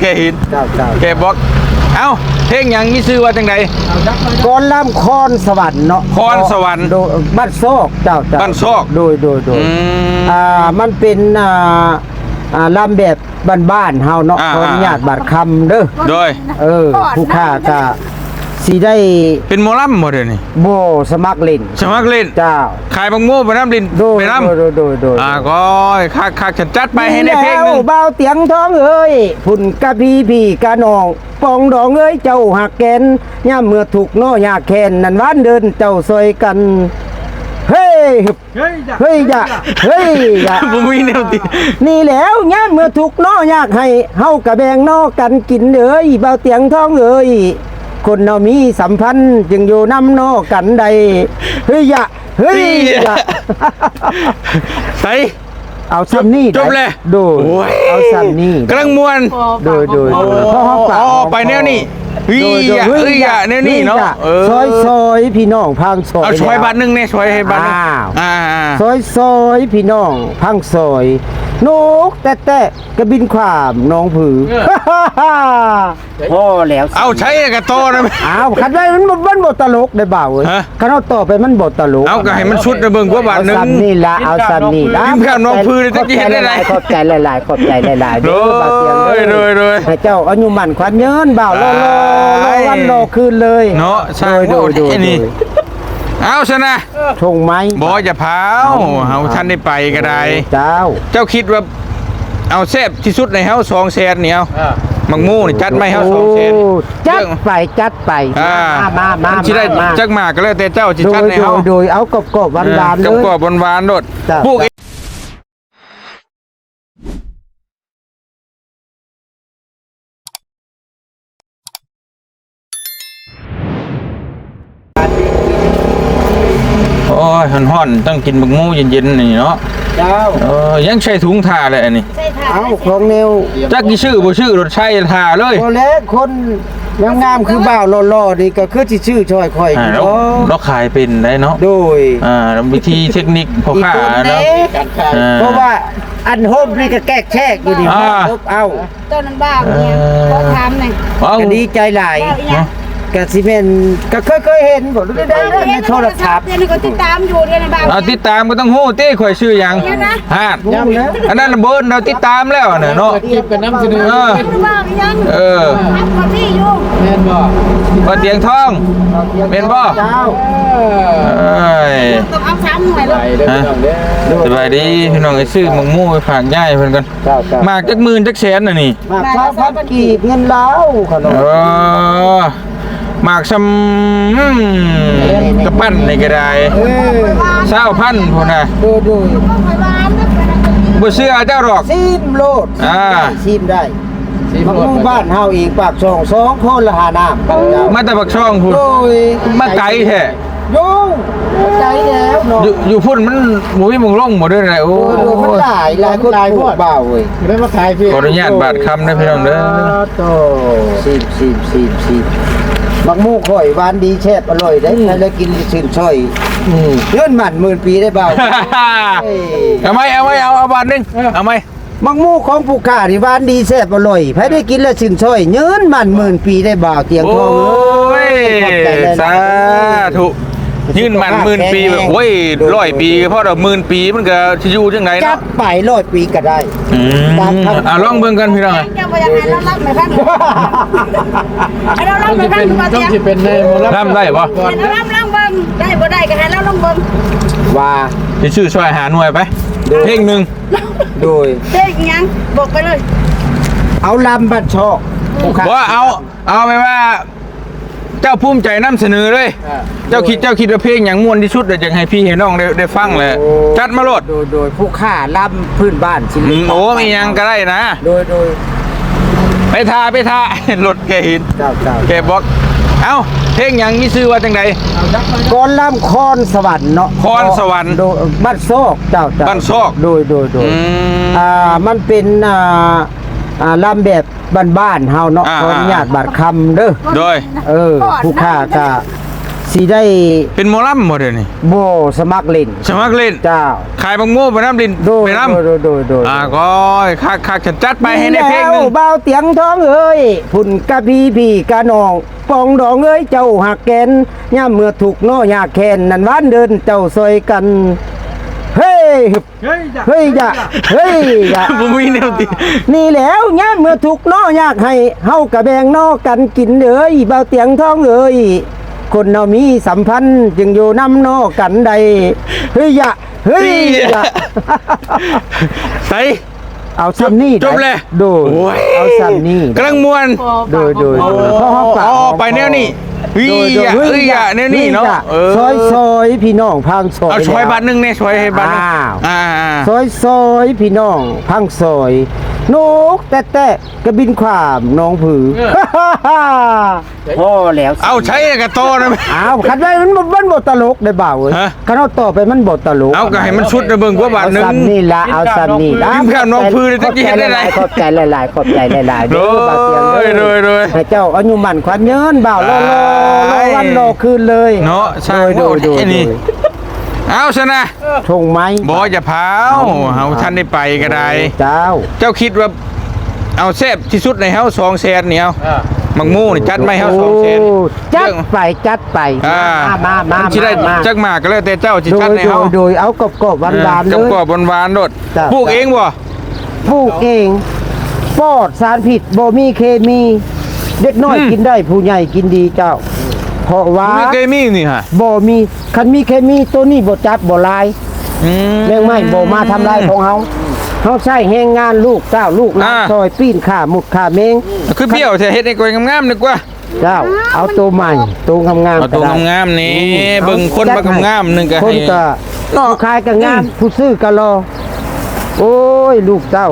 แกหินเจ้าเจ้าแกบอกเอ้าเพลงหยังมีชื่อว่าจังไดก่อนล่ำคอนสวรรค์เนาะคอนสวรรค์โดยบ้านโซกเจ้าเจ้าบ้านโซก โดยโดยโดยอืมอ่ามันเป็นอ่าอ่าล่ำแบบบ้านๆเฮาเนาะอ่าขออนุญาตบาดคำเด้อโดย เออผู้ค้าก็ สิได้เป็นหมอลำบ่เดี๋ยวนี้โบสมัครเล่นสมัครเล่นเจ้าขายบังโม่ไปน้ำลินโดยไปน้โดยโดยโดยำอ่าก็คักคักฉันจัดไปให้ในเพลงหนึงแล้วเบาเตียงท้องเอ้ยพุ่นกะพี่พี่กะน้องปองดองเอ้ยเจ้าหักแกนย่ามเมื่อถูกน้อยากแคนนั่นหวานเดินเจ้าซอยกันเฮ้ยฮึบเฮ้ยอย่าเฮ้ยอย่าบ่มีแนวตินี่แหล้วย่ามเมื่อถูกน้อยากให้เฮากะแบ่งนอกันกินเอ้ยเบาเตียงท้องเอ้ย คนเรามีสัมพันธ์จึงอยู่น้ำนอกันใดเฮ้ยอย่าเฮ้ยอย่าใส่เอาซ้ำนี่จบเลยโดยโอ้ยเอาซ้ำนี่กำลังมวนโดยโดยอ๋อโดยเพราะเขาปากอ๋อไปแนวนี้ เฮ้ยโดยโดอย่าเฮ้ยอย่าแนวนี้เนาะเออ ซอยซอยพี่น้องพังซอยเอาช่วยแล้วบัตรหนึงเนี่ยช่วยให้บัตรหนึงอ้าวอ่าซอยซอยพี่น้องพังซอยนกแต่แต่กระบินความน้องผือพอแล้วเอาใช้กับโตนะอ้าวคันได้มันบ่มันบ่ตลกได้บ่าวเอ้ยฮะคันเอาต่อไปมันบ่ตลกเอาก็ให้มันชุดนะเบิ่งกว่าบาทหนึงเอาซ้ำนี่ละเอาซ้ำนี่ละยิ้มข้าวน้องผือเลยขอบจะเห็นได้ใจไรหลายๆขอบใจหลายๆขอบใจหลายๆโดเด้อบาดเตียงเด้ยอโดยโดยให้เจ้าอายุหมันขวัญเยินบ่าวรอรอรวันรอคืนเลยเนาะใช่โดยโดยโดยนี่เอาชนะชงไหมบออย่าพาเฮาท่านได้ไปก็ได้เจ้า เจ้าคิดว่าเอาแซ่บที่สุดในเฮาสองแสนเนี่ยมังมูนี่จัดไม่เฮาสองแสนจัดไปจัดไปอ่ามามาสิได้จักมาก็แล้วแต่เจ้าสิโดจัดในเฮาโดยเอากรอบกรอบหวานหวานเลยกับยกรอบหวานๆโดดจ้ะพวก ยห่อนๆต้องกินบักมูเย็นๆนี่เนาะเจ้าเออยังใช้ถุงทาเลยอันนี้เอาของแนวจักกี่ชื่อบ่ชื่อรถใช้ทาเลยโอเล็กคนงามๆคือบ่าวหล่อๆนี่ก็คือที่ชื่อช่อยข่อยอ่าแล้วโอ้เราขายเป็นได้เนาะโดยอ่าวิธีเทคนิคพอขาเนาะอ่าเพราะว่าอันโฮมนี่ก็แก้แชกอยู่นี่อ่าฮบเอาต้นนั้นบ้าเนี่ยเขาทำเนี่ยว้าวก็ดีใจหลาย บ้าอีหยัง กะสิเป็นก็เคยเคยเห็นบ่ได้ได้ได้ในโทรศัพท์เดี๋ยวนี้ก็ติดตามอยู่เนี่ยในบ้าเอาติดตามก็ต้องฮู้ติข่อยชื่อหยังเดี๋ยวนะฮาดย้ำนะอันนั้นเบิ่นเราติดตามแล้วน่ะเนาะคลิปเป็นน้ำเสนอเออเป็นบ้าอีหยังเออทำคนที่อยู่แม่นบ่บ่เตียงทองแม่นบ่เจ้าเอ้ยต้องเอาสามหน่วยไปเลยเด้อพี่น้องเด้อสบายดีพี่น้องไอ้ซื้อหมังมู่ไปฝากยายเพิ่นกันเจ้าเจ้ามากจักหมื่นจักแสนน่ะนี่มาข้าวพัดกีบเงินล้าวขนเอมอ หมากซำอืมกระปั้นนี่ก็ได้เออเศร้าพันพุ่นน่ะดูดูต้องไปบ้านนะไปนะบ่เชื่อเจ้าหรอกซีมโลดอ่าซีมได้สิมาหมู่บ้านเฮาเองปากช่องสองคนละหาน้ำเจ้ามาแต่บักช่องพุ่นโดยมาไกลแท้โยงใจแล้วเนาะอยู่อยู่พุ่นมันบ่มีหมองลงบ่ได้ไรโอ้โอ้โหมันหลายหลายคนปลูกเบาเว้ยได้มาขายพี่ขออนุญาตบาดคำนะพี่น้องเด้อโตซีมซีมซีมซีม บักหมูข่อยหวานดีแซ่บอร่อยได้ใครแล้วกินชื่นช่อยเงินหมันหมื่นปีได้เบาเอ้ยเอาไหมเอาไหมเอาเอาบาทหนึงเอาไหมบักหมูของผู้ค้านี่หวานดีแซ่บอร่อยใครได้กินแล้วชื่นช่อยเงินหมันหมื่นปีได้เบาเตียงโอ้ทองเอ้ยขอบใจหลยๆ สาธุ ยื่นมันหมื่นปีแบบโอ้ยร้อยปีเพราะเราหมื่นปีมันก็สิอยู่จังไดจัเนาะบไปร้อยปีก็ได้อืมตามคำอะลองเบิ่งกันพี่น้องเจ้าพยาให้เรารับไหมพันให้เรารับต้องไหมสิพัเป็นนตัวต้องเตี้ยสิเป็นในหมอลำทำได้ปะ ให้เรารับลองเบิ่งได้บ่ได้ก็ให้เราลองเบิ่งว่าสิชื่อช่วยหาหน่วยไปเพลงหนึงโดย เด็กอีหยังบอกไปเลยเอาลำบัดชอกผู้ค้าว่าเอาเอาไปว่า เจ้าภูมิใจนํเสนอเลย เจ้าคิดเจ้าคิดว่าเพลงหยังม่วนที่สุดเดี๋ยวจะให้พี่ให้น้องได้ได้ฟังเลย จัดมาโลดโดยโดยผู้ค้าลำพื้นบ้านชิอืมโอ้มีหยังก็ได้นะ โดยโดยไปทาไปทารถแกหินเจ้าเจ้าแกบอกเอ้าเพลงหยังมีชื่อว่าจังไดก่อนล่ำคอนสวรรค์เนาะคอนสวรรค์โดยบ้านโซกเจ้าเจ้าบ้านโซกโดยโดยโดยอืมอ่ามันเป็นอ่า อ่าล่ำแบบบ้านๆเฮาเนาะอ่าขออนุญาตบาดคำเด้อโดย เออผู้ค้าก็สสิได้เป็นหมอลำบ่เดี๋ยวนี้บ่สมัครเล่นสมัครเล่น เจ้าขายบังโม่ไปน้ำดินโดยไปน้โดยโดยโดยำอ่าก็คักคักฉันจัดไปให้ในเพลงหนึง แล้วเบาเตียงท้องเอ้ยพุ่นกะพี่พี่กะน้องปองดองเอ้ยเจ้าหักแกนย่ามเมื่อถูกข์น้อยากแค้นนั่นหวานเดินเจ้าซอยกัน เฮ้ยฮึบเฮ้ยอย่าเฮ้ยอย่าบ่มีแนวตินี่แหล้วย่ามเมื่อถูกข์น้อยากให้เฮากะแบ่งนอกันกินเอ้ยเบาเตียงท้องเอ้ยคนเรามีสัมพันธ์จึงอยู่นำนอกันใดเฮ้ยอย่าเฮ้ยอย่าใส่เอาซ้ำนี่จบเลยโดยโอ้ยเอาซ้ำนี่กำลังมวนโดยโดยโอ้โดยเพราะเขาปากอ๋อไปแนวนี้ วิโดยโดยอะเฮ้เอ้ยอะแนวนี้เนาะเออซอยซอยพี่น้องพังซอยเอาช่วยแล้วบัตรหนึงเนี่ยช่วยให้บัตรหนึ่งอ้าวอ่าอ่าซอยซอยพี่น้องพังซอยนกแต่แต่กระบินความน้องผือพ่อแล้วเอาใช้กระโตนะอ้าวคันไว้มันบ่มันบ่ตลกได้บ่าวเว้ยฮะคันเอาต่อไปมันบ่ตลกเอาก็ให้มันชุดนะเบิ่งกว่าบาทหนึงเอาซ้ำนี่ละเอาซ้ำนี่ละยิ้มข้ามน้องผือเลยตะกี้เห็นได้ไรขอบใจหลายๆขอบใจหลายๆโดเด้อบ่าวเตียงเด้อยโดยโดยให้เจ้าอายุหมันขวัญเยินบ่าวรอรอรอวันรอคืนเลยเนาะใช่โดยโดยไอ้นี่โดยเอาซะนะชงไหมบ่อย่าพาวเฮาท่านได้ไปก็ได้เจ้า เจ้าคิดว่าเอาแซ่บที่สุดในเฮา2แสนนี่เอามังมูนี่จัดไม่เฮา2แสนโอ้จัดไปจัดไปอ่ามามาสิได้มาจักหมากก็แล้วแต่เจ้าสิโดจัดยในโดเฮายโดยเอากรอบกรอบหวานหวานๆเลกับยกรอบหวานๆโดดจ้ะปลูกเองบ่ปลูกเองปลอดสารผิดบ่มีเคมี เด็กน้อยอืมกินได้ผู้ใหญ่กินดีเจ้า เพราะว่ามีเกมี่นี่ฮะบ่มีคันมีเคมีตัวนี้บ่จัดบ่ลายอืมแมงไม้บ่มาทำลายของเฮาเฮาใช้แรงงานลูกเจ้าลูกหลานอ่าซอยปีนข่าหมุดข่าเมงคือเบี้ยวแต่เฮ็ดให้กวยงามๆนึกว่าเจ้าเอาตัวใหม่ตัวงามๆเอาตัวก็ได้งามๆนี่อืมเบิ่งคนจัมาดให้งามๆนึงก็คนให้ก็เนาะผู้ขายก็งามผู้ซื้อก็รอโอ้ยลูกเจ้า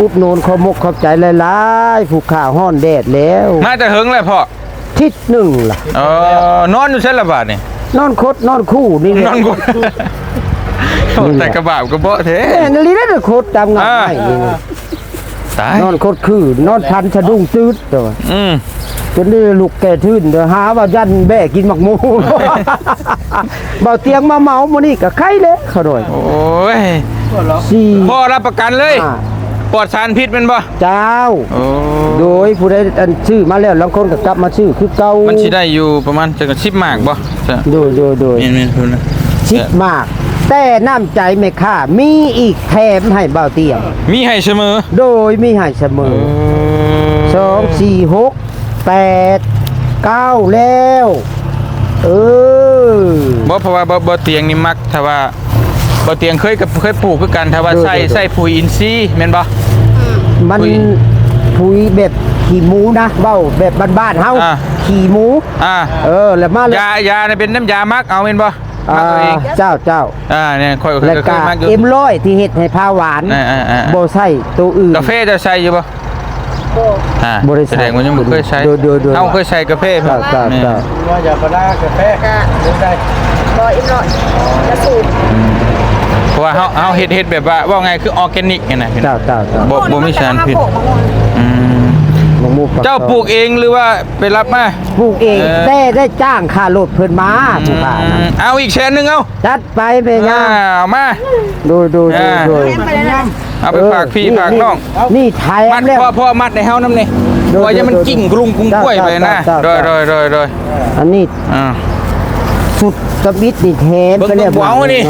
อุดหนุนขอมกขอบใจหลายๆ ผู้ข่าห้อนแดดแล้ว มาแต่เฮิงแล้วพ่อ ทิศหนึ่งล่ะเออนอนอยู่เส้นละบาทนี่นอนคดนอนคู่นี่แหนละอนกูโอ้แต่กระบาบกระเบาะเท่แม่นลีได้คดตามงานอ่าให้นี่นะตายนอนคดคือนอนพันสะดุ้งตืดตัวอืมจนได้ลูกแก่ทื่นเดี๋ยวหาว่ายันแบ่กินหมักหมูเบาเตียงมาเมามื้อนี้ก็ไข้เลยเขาหน่อยโอ้ยสี่พ่อรับประกันเลยห้า ปลอดสารพิษแมันบ่เจ้า โอ้โดยผู้ใดอันชื่อมาแล้วบางคนก็กลับมาชื่อคือเก่ามันสิได้อยู่ประมาณจักชิบหมากบ่จะโดยโดยโดย นี่นี่คุณนะชิดมาก แต่น้ำใจไม่ค่ามีอีกแถมให้เบาเตียง มีให้เสมอโดยมีให้เสมอสองสี่หกแปดเก้าแล้ว เออ บ่เพราะว่าบ่บ่เตียงนี่มักถ้าว่า บ่เตียงเคยกับเคยปลูกคือกันถ้าว่าใส่ใส่ปุ๋ยอินทรีย์แม่นบ่มันปุ๋ยปุ๋ยแบบขี่หมูนะเบ้าแบบบ้านๆเฮาอ่า ขี่หมู อ่าเออแล้วมาแล้วยายาเนี่ยเป็นน้ำยามักเอาแม่นบ่อ่ามักเอาเองเจ้าเจ้าอ่าเนี่ยค่อยเคแล้วยก็มักอยู่ เอ็มร้อยที่เฮ็ดให้พาหวานอ่าอ่าอ่า บ่ใส่ตัวอื่น กาแฟจะใส่อยู่บ่อ่าบ่ได้ใส่แสดงว่ายังบ่เคยใช้โดยโดยโดยเอ้าเคยใส่กาแฟเจ้าเจ้าเจ้าว่าอย่าไปได้กาแฟก็ได้รออีกหน่อยจะสูบ เพราะว่าเฮาเฮาเฮ็ดเฮ็ดแบบว่าว่าไงคือออร์แกนิกไงนะพี่น้เจ้าองเจ้าเจ้าบ่บ่มีสารพิษโขกมะม่วงอืมมะม่วงปักเจ้าปลูกเองหรือว่าไปรับมา ปลูกเองเออแต่ได้จ้างค่ารถเพิ่นมาผู้ค้าอืนะมเอาอีกแสนหนึงเอาจัดไปแม่อ่าย่าเอามาโดยโดยโดยอ่าโดยเล่นไปเลยนะเอาไปฝากพี่ฝากน้อง นี่ไทยมัดแล้ว พ่อพ่อมัดในเฮานํนี่โดยว่าจะมันโดยกิ่งกรุงกรุงกล้วยไปนะเจ้าโดเจ้ายโดเจ้ายโดยโดยอันนี้อ่า สุดสมิดนี่แทนเบิ่งไปแล้วเบิ่งเว้านี่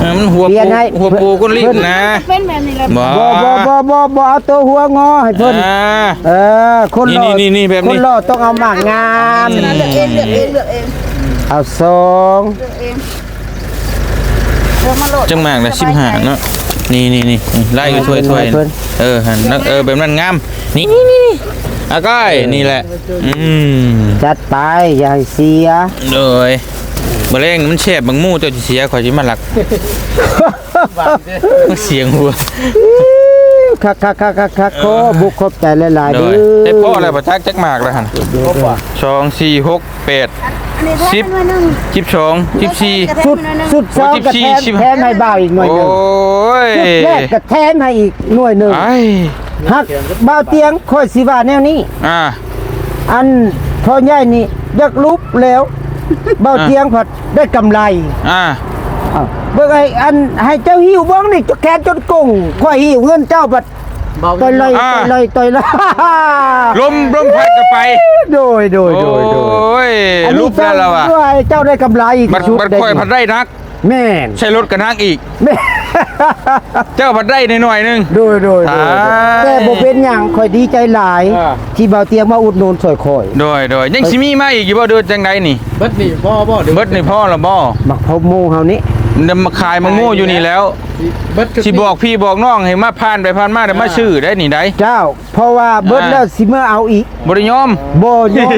เออมันหัวเปลี่ปูยนให้ หัวปูก้นลิ้นนะเป็นแบบนี้เลยบ่บ่บ่บ่บ่บ่เอาตัวหัวงอให้เพิ่นอ่า เออคนหล่อนี่นี่นี่แบบนี้ คนหล่อต้องเอามากงามฉะนั้นเลือกเองเลือกเองเลือกเองเอาสองเลือกเองเลือกมาโหลดจังมากละ15เนาะนี่นี่นี่นี่ไล่อยู่ถ้วยถ้วยเออหันนักเออแบบนั้นงามนี่นี่นี่อาก้อยนี่แหละอืมจัดไปอย่าให้เสียเลย บ่เร่งมันแฉบบางหมู่เจ้าสิเสียข่อยสิมาหลักเสียงหัวคักคักคักคักคักขอบุกขอบใจหลายๆเลเด้ยอได้พ่ออะไรบ่ทักจักมากแล้วหั่นสองสี่หกแปดอันนี้แทสิบนหน่วยหนึ่งสิบสองสิบสี่สุดสุดสองกระแทนสิบแทนให้บ่าวอีกหน่วยโอ้หนึงยสุดแรกกระแทนให้อีกหน่วยหนึงไอ้ฮักบ่าวเตียงค่อยสิว่าแนวนี้อ่าอันพ่อใหญ่นี่อยากลุบแล้ว เบาเตียงผัดได้กำไรอ่าอ้าวเบิ่งไอ้อันให้เจ้าหิวเบิ่งนี่แขนจนกุ้งข่อยหิวเงินเจ้าบัดเบาต่อยเลยอ่าต่อยเลยต่อยเลยลมลมพัดก็ไป โดยโดยโอโดยโดย้ยรูปแล้วเราอะด้วยเจ้าได้กำไรอีกบัดชุดบัดได้ค่อยพัดได้นัก แม่นใช้รถกันนักอีก แม่เจ้าพัดได้หน่อยๆหนึงโดยโดยโดยตาย แต่บ่เป็นหยังข่อยดีใจหลายที่เบาเตียงมาอุดหนุนสอยข่อยโดยโดยยังสิมีมาอีกอยู่บ่เดือนจังไดนี่เบิดนี่บ่บ่เดี๋ยวเบิดนี่พ่อละบ่มักพบหมู่เฮานี้นำมาขายมังโม่อยู่นี่แล้วเบิดสิบอกพี่บอกน้องให้มาผ่านไปผ่านมาเดี๋ยวมาซื้อได้นี่ได้เจ้า เพราะว่าเบิดอ่าแล้วสิเมื่อเอาอีกบ่ได้ยอมบ่ยอม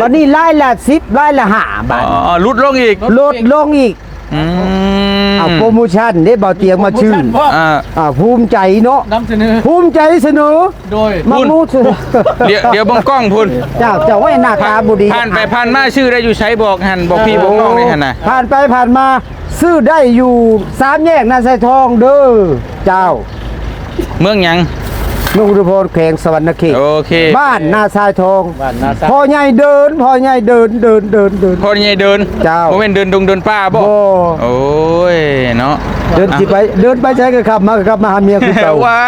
วันนี้รายละ10รายละ5บาทอ๋อลุดลงอีกลดลงอีก อืมเอาโปรโมชั่นเด้เบาเตียงมาชื่นพ่ออ่า อ่าภูมิใจเนาะนำเสนอภูมิใจเสนอโดยมาคุณมูดเดี๋ยวเดี๋ยวเบังกล้องพุ่นเจ้าเจ้าไว้หน้าตาบุดีผ่านไปผ่านมาชื่อได้อยู่ใช้บอกหันบอกพี่บอกน้องนี่หันน่ะผ่านไปผ่านมาซื้อได้อยู่สามแยกนาไซทองเด้อเจ้า เมืองหยัง นุ่งรุพลแขวงสวรรณเขตโอเคบ้านนาทรายทองบ้านนาซาพ่อใหญ่เดินพ่อใหญ่เดินเดินเดินเดินพอใหญ่เดินเจ้าบ่แม่นเดินดงเดินป่าบ่บ่โอ้ยเนาะเดินสิไปเดินไปใช้ก็ขับมาก็ขับมาหาเมียคือเก่า ไว้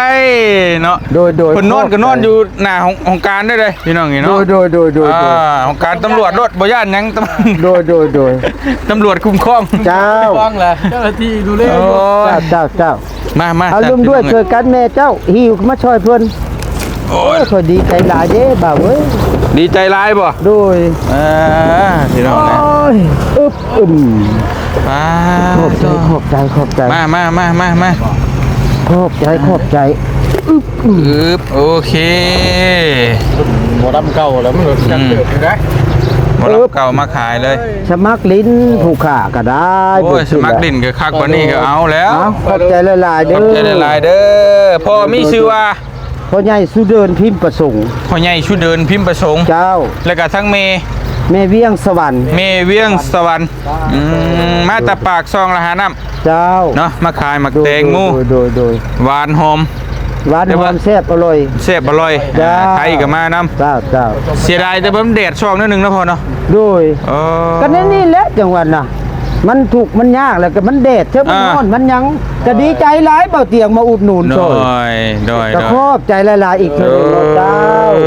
เนาะโดยโดยคนนอนก็นอนอยู่หน้าของของการได้เลยพี่น้องนี่โดเนาะยโดยโดยโดยอ่าของการตำรวจรถบ่ย่านหยังตำโดยโดยโดยตำรวจคุ้มครองเจ้าฟังแหละเจ้าหน้าที่ดูแลโอ้ยเจ้าเจ้าเจ้ามามาเอาลุมด้วยเจอกันแม่เจ้าหิวมาช่วยเพิ่นโอ้โอ้ยยพอดีใจหลายเด้บ่าวเว้ยดีใจร้ายบ่โดยอ่าพี่น้องโอ้นะยอึบอึม มาขอบใจขอบใจขอบใจมามามามามาขอบใจขอบใจอึบโอเคหมอดำเก่าแล้วมันจังเกิดอยู่ได้หมดรับเก่ามาขายเลย สมัครลิ้นผู้ขาก็ได้โอ้ยสมัครดินก็คักกว่านี้ก็เอาแล้วเอาขอบใจหลายๆขเด้ออบใจหลายๆเด้อพ่อมีชื่อว่าพ่อใหญ่สุเดินพิมพ์ประสงค์พ่อใหญ่ชุดเดินพิมพ์ประสงค์เจ้า แล้วก็ทั้งเม แม่เวียงสวรรค์เมเวียงสวรรค์อืมมาแตะปากซองละหาน้เจ้าำเนาะมาขายหมักโดยแตงหมูโดยโดยโดยหวานหอม หวานเดี๋ยวหอว่ามแซ่บอร่อยแซ่บอร่อยจ้า ไทยก็มานํเจ้าเจ้าเสียดายแต่เบิ่มแดดช่องนิดนึงนะพ่อเนาะโดยอ๋อก็นี่นี่แหละจังหวัดน่ะ มันถูกข์มันยากแล้วก็มันแดดเท่ามันอ่า ร้อนมันหยังก็ดีใจหลายเบาเตียงมาอุดหนุนโดช่วยยโดยก็โดขยอบใจหลายๆอีกเท่านึงเนาะเจ้า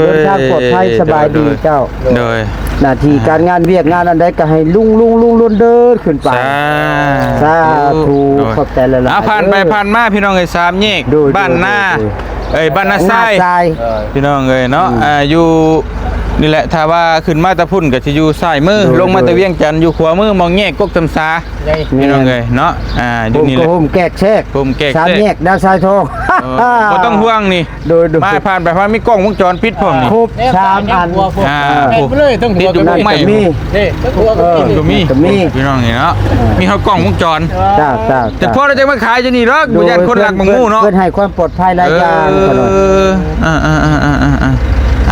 เดินทางปลอดภัยสบายดีเจ้า โดย หน้าที่การงานเวียกงานอันใดก็ให้ลุงลุงลุงลุนเดินขึ้นไปสาสาธุขอบใจหลายๆอะผ่านไปผ่านมาพี่น้องเอ้ยสามแยกดูดูบ้านหน้าดูเอ้ยบ้านนาหน้าทรายทรายพี่น้องเอ้ยเนาะอ่าอยู่นี่แหละถ้าว่าขึ้นมาตะพุ่นก็จะอยู่ซ้ายมือดูลงมาดูตะเวียงจันทน์อยู่ขวามือมองแยกกกตำซาใหญ่พี่น้องเอ้ยเนาะอ่าอผยู่มนี่แหก็ละผมแกกแชกผมแกกแชกสามแยกดาวทรายทองเออบ่ต้องห่วงนี่โดยโดย มาผ่านไปผ่านมีกล้องวงจรปิดพร้อมนี่ ครบสามอัน อ่าเห็นไปเลยทั้งหัวติดอยู่ก็ไม่มีมี นี่ทั้งหัวก็มีก็มีก็มี พี่น้องนี่เนาะมีเขากล้องวงจร จ้าจ้าแต่พอเราจะมาขายจะนี่หรอกบ่ยันคนหลักมังงูเนาะเพื่อนให้ความปลอดภัยหลายอย่างตลอดเอออ่าอ่าอ่าอ่าอ่า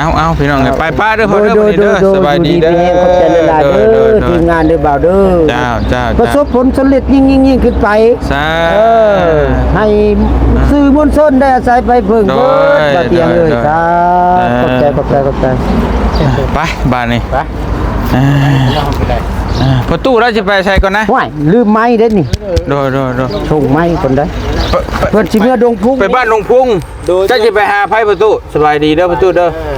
เอาเอาพี่น้องเอ้ยไปป้าเด้อพ่อโดยเด้อโดวันยนี้โดเด้ยอสบายดีเด้อขอบใจหลายๆเด้อทีมงานเด้อบ่าวเด้อเจ้าเจ้าประสบผลสำเร็จยิ่งยิ่งยิ่งขึ้นไปสาเออให้สื่อมวลชนได้อาศัยไปเพิ่งโดเพิ่ยนบ่เตียงเลยโดยจ้าเออขอบใจขอบใจขอบใจไปบ้านนี่ไปอ่าเราไปได้อ่าประตูเราจะไปใส่ก่อนนะว้ายลืมไม้เด้นี่โดยโดยโดยส่งไม้คนได้ไปไปเพิ่นสิเมื่อดงพุ่งไปบ้านหลวงพุงเจ้าจะไปหาไพ่ประตูสบายดีเด้อประตูเด้อห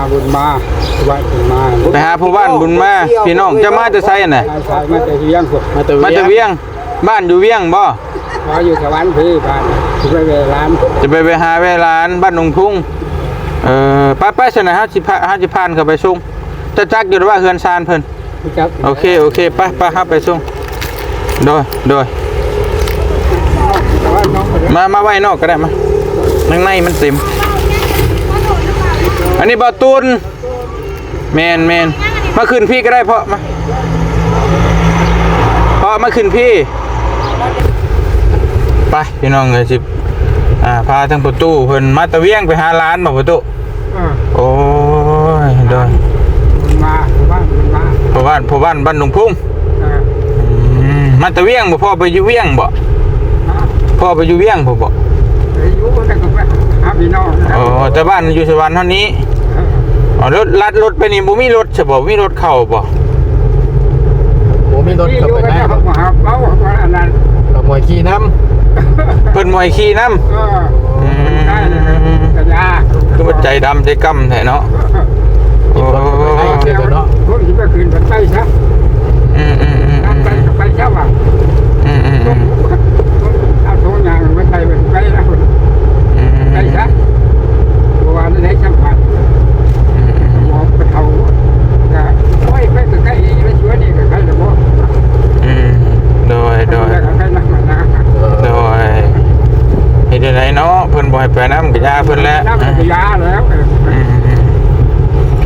าบุญมาวัดบุญมาไปหาผู้บ้านบุญมาพี่น้องจะมาจะใส่น่ะอาศัยมาแต่เฮียงพวกมาตะมาจะเวียง บ้านอยู่เวียงบ่มาอยู่กับวันพี่บ้านที่ไปเวลาน จะไปไปหาเวลานบ้านหลวงพุงเออไปไปสนะฮะสิพาฮะสิพานเข้าไปส่งจะจักอยู่ว่าเฮือนซานเพิ่นพี่จับโอเคโอเคไปไปครับไปส่งโดยโดยแต่ว่าน้องคนมามาไว้นอกก็ได้มาข้างในมันเต็ม อันนี้บอตูนแมนแมนมาขึ้นพี่ก็ได้เพาะมาเพาะมาขึ้นพี่ ไปพี่น้องเลยสิอ่าพาทั้งประตูเพิ่นมาตะเวียงไปหาร้านบ่ประตูเออโอ้ยโดยบุญมาบ้านบุญมาพ่อบ้านพ่อบ้านบ้านหลวงพุ่งเอออืมมาตะเวียงบ่พ่อไปอยู่เวียงบ่พ่อไปอยู่เวียงบ่บ่อายุก็ได้ก็ไปหา พี่น้องนะอ๋อแต่บ้านอยู่สวรรค์เท่านี้เอออ๋อรถลัดรถไปนี่บ่มีรถใช่บ่มีรถเข้าบ่โอ้มีรถที่กลับอยู่ไปกันได้เนี่ยเขามาหาเขาว่าอันนั้นขโมยขี้น้เพิ่นมวยขี่นำก็ได้เลยกระยาคือว่าใจดำใจกำแท้เนาะำกินรถกลับไปได้เสียตัวเนาะพวกที่ไปคืนกันไปซะอืมอืมอืมน้ำไปก็ไปซะว่ะอืมอืมอืมเอาโทงยางไม่ไปไปแล้ว อืมไปซะเมื่อวานได้จังหวัดหมอไปเท่าก็โอ้ยไปใกล้ๆไปช่วยนี่ก็ใกล้แล้วบ่อืมโดยโดยแล้วก็ใกล้นักมานะโดยเฮ็ดได้เนาะเพิ่นบ่ให้ไปนำก็ยาเพิ่นแหล้วน้ำกระยาแล้วอืมอืม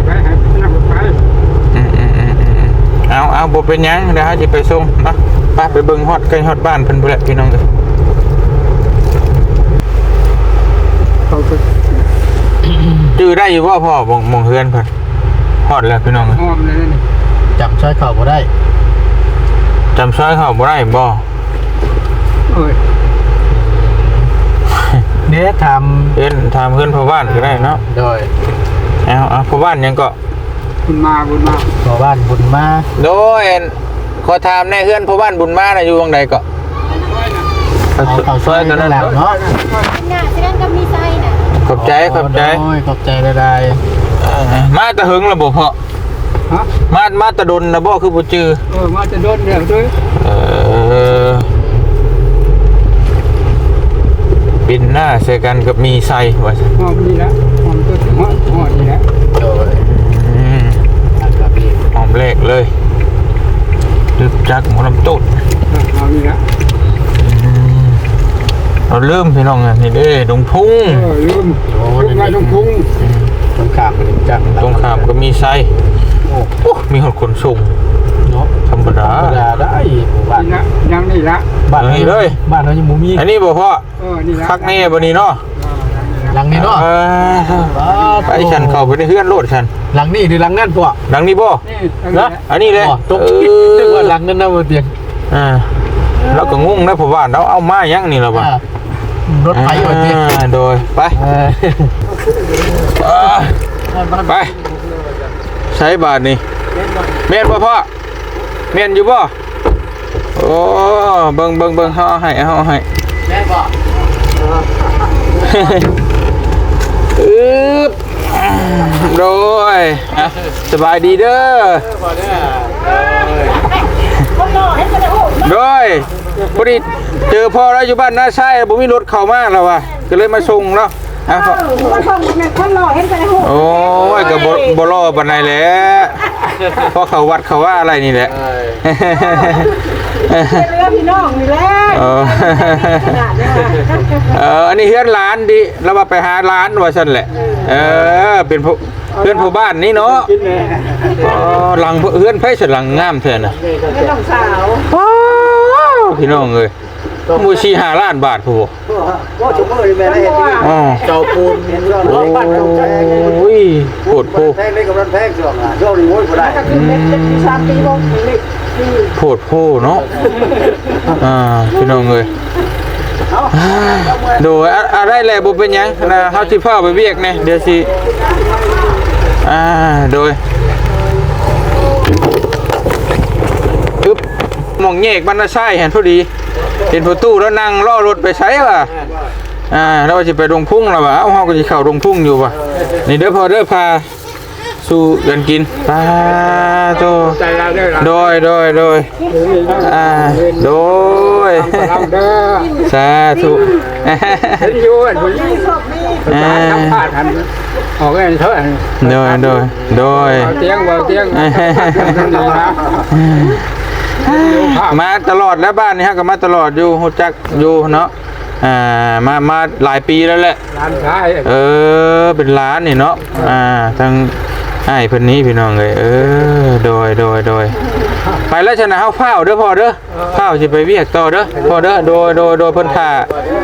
ไปให้น้ำไปอืมอืมอืมอืมเอาเอาบ่เป็นหยังเดี๋ยวเฮาสิไปส่งเนาะไปไปเบิ่งฮอดใกล้ฮอดบ้านเพิ่นพุ่นแหละพี่น้องเอ้ย เขาก็จื้อได้อยู่บ่พ่อบ่งมองเฮือนเพิ่นฮอดแล้วพี่น้องเอ้ยหอมเลยนี่จับช่วยเข่าบ่ได้จำซอยเขาบ่ได้บ่เอ้ยเนี่ยทเอิ้นถามเพื่อนพ่อบ้านก็ได้เนาะำโดยเอาเอาพ่อบ้านหยังก็คุณมาคุณมา หมู่บ้านบุญมาโดยขอถามในเฮือนพ่อบ้านบุญมาน่ะอยู่ตรงใดก็ เขาช่วยกันแล้วเนาะหน้าแสดงก็มีไส้น่ะขอบใจขอบใจโอ้ยขอบใจได้เออมาตะหึงระบบพ่อฮะมามาตะดนนะบ่คือบ่จือเออมาจะดนเดี๋ยวด้วยเออปินหน้าใส่กันกับมีไซว่าหอมนี่ละหอมตัวหอมหอมนี่ละๆโดยอืมอันกับพี่หอมแรกเลยดึกจักหมอลำตุดหอมนี่ละ เราเริ่มพี่น้องอะนี่เด้ดงพุ่งเออลืมลุกมาตรงพุงต้องข้ามไปถึงจังตรงข้ามก็มีไซโอ้โอ้มีหดขนส่งเนาะธรรมดาธรรมดาได้หมู่บ้านนี่ละยังนี่ละบ้านนี่เลยบ้านเรายังบ่มีอันนี้บ่พ่อเออนี่ละคักแน่บ่นี้เนาะหลังนี้เนาะเออไปฉันเข้าไปในเฮือนโลดฉันหลังนี้หรือหลังนั่นปะดังนี้บ่นี่นะอันนี้เลยอ๋อตรงเอนึกอว่าหลังนั้นนะบนเตียงอ่าแล้วก็งงนะผมว่าเราเอามายังนี่ล่ะบ่อ่า รถไฟบนเตียงอ่าโดยไปเอออ่าไป ใช้บาทนี่เมียนบ่พ่อเมียนอยู่บ่โอ้เบิ่งเบิ่งเบิ่งเฮาเอาให้เฮาเอาให้แม่บอกอึ๊บโดยอะสบายดีเด้อบอกเนี่ยคนรอให้คนได้โอ้โดย พอดีเจอพ่อแล้วอยู่บ้านน้าชายบ่มีรถเข้ามาแล้วว่ะก็เลยมาส่งแล้วอะพ่อคนส่งเนี่ยคนรอให้คนได้โอ้โอ้ยก็บ่บ่รอปานใดแหละพอเขาวัดเขาว่าอะไรนี่แหละเรือพี่น้องนี่แหละเออเอออันนี้เฮือนหลานดิเรามาไปหาหลานว่าซั่นแหละเออเป็นผู้เพื่อนผู้บ้านนี่เนาะอ๋อหลังเฮือนไผสหลังงามแท้น่ะไม่ต้องสาว พี่น้องเอ้ยมูชีหาล้านบาทผู้บ่ว่าชุมเอ้ยแม่ได้เห็นดีอ๋อเจ้าปูนโอ้ยโคตรโพแพงเลยกับรันแพงเสื่อมอะช่วงนี้โว้ยบ่ได้ก็คือเม็ดเป็นสามปีบงนี่นี่โพดโพเนาะอ่าพี่น้องเอ้ยโดยอะอะไรแหละบ่เป็นหยังนะเฮาสิพาไปเวียกแน่เดี๋ยวสิอ่าโดย มองแยกบรรณาชัยเห็นพอดี เห็นประตูแล้วนั่งรอรถไปใช้ว่ะอ่าแล้วว่าสิไปดงพุ่งแล้วว่ะเอ้าเฮาก็สิเข้าดงพุ่งอยู่ว่ะนี่เด้อพอเด้อพาสู่กันกินปลาโตใจเราเด้อละโดยโดยโดยอ่าโดยเราเด้อสาธุเห็นอยู่อันนี้ทำพลาดทันออกเงินเท่าไหร่โดยโดยโดยเบาเตียงเบาเตียงดีนะ มาตลอดแล้วบ้านนี้ฮะก็มาตลอดอยู่ฮู้จักอยู่เนาะอ่ามามาหลายปีแล้วแหละร้านชายเออเป็นร้านนี่เนาะอ่าทางไอ้ายเพิ่นนี้พี่น้องเลยเออโดยโดยโดยไปแล้วชนะเฮาเฝ้าเด้อพ่อเด้อเฝ้าสิไปเวียกต่อเด้อพ่อเด้อโดยโดยโดยเพิ่นท่า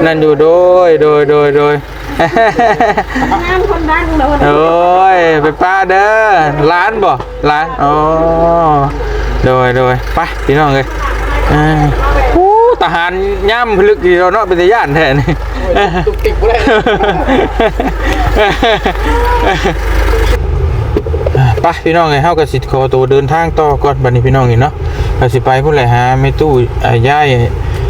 นั่นอยู่โดยโดยโดยโดยงามคนดังเลยโอ้ยไปป้าเด้อร้านบ่ร้านอ๋อ โดยโดยไปพี่น้องเลยอู้ทหารย่ำพลึกดีเราเนาะเป็นตาย่านแทนี่ตุกติกบ่ได้พอะไปพี่น้องไงเฮาก็สิทธิ์ขอตัวเดินทางต่อก่อนบัดนี้พี่น้องนี่เนาะก็สิไปพุ่นแหละหาแม่ตู้อ่าย่าย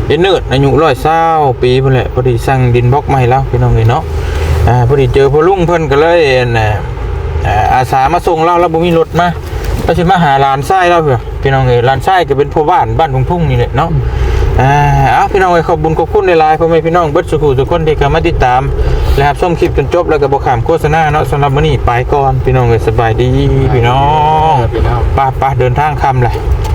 เอ็นเนิร์ดอายุ120ปีพุ่นแหละพอดีสั่งดินบล็อกให้แล้วพี่น้องนี่เนาะอ่าพอดีเจอพ่อลุงเพิ่นก็เลยอั่นน่ะอ่าอาสามาส่งเราแล้วบ่มีรถมา ก็สิมาหาหลานชายเราเพื่อพี่น้องเอ้ยหลานชายก็เป็นพ่อบ้านบ้านทุ่งทุ่งนี่แหละเนาะอ่าเอาพี่น้องเอ้ยขอบบุญขอบคุณในไลน์พ่อแม่พี่น้องเบิดสุขุทุกคนที่เข้ามาติดตามและรับชมคลิปจนจบแล้วก็บอกขามโฆษณาเนาะสำหรับมื้อนี้ไปก่อนพี่น้องเอ้ยสบายดีพี่น้องพี่น้องไป้าป้าเดินทางคำแหละค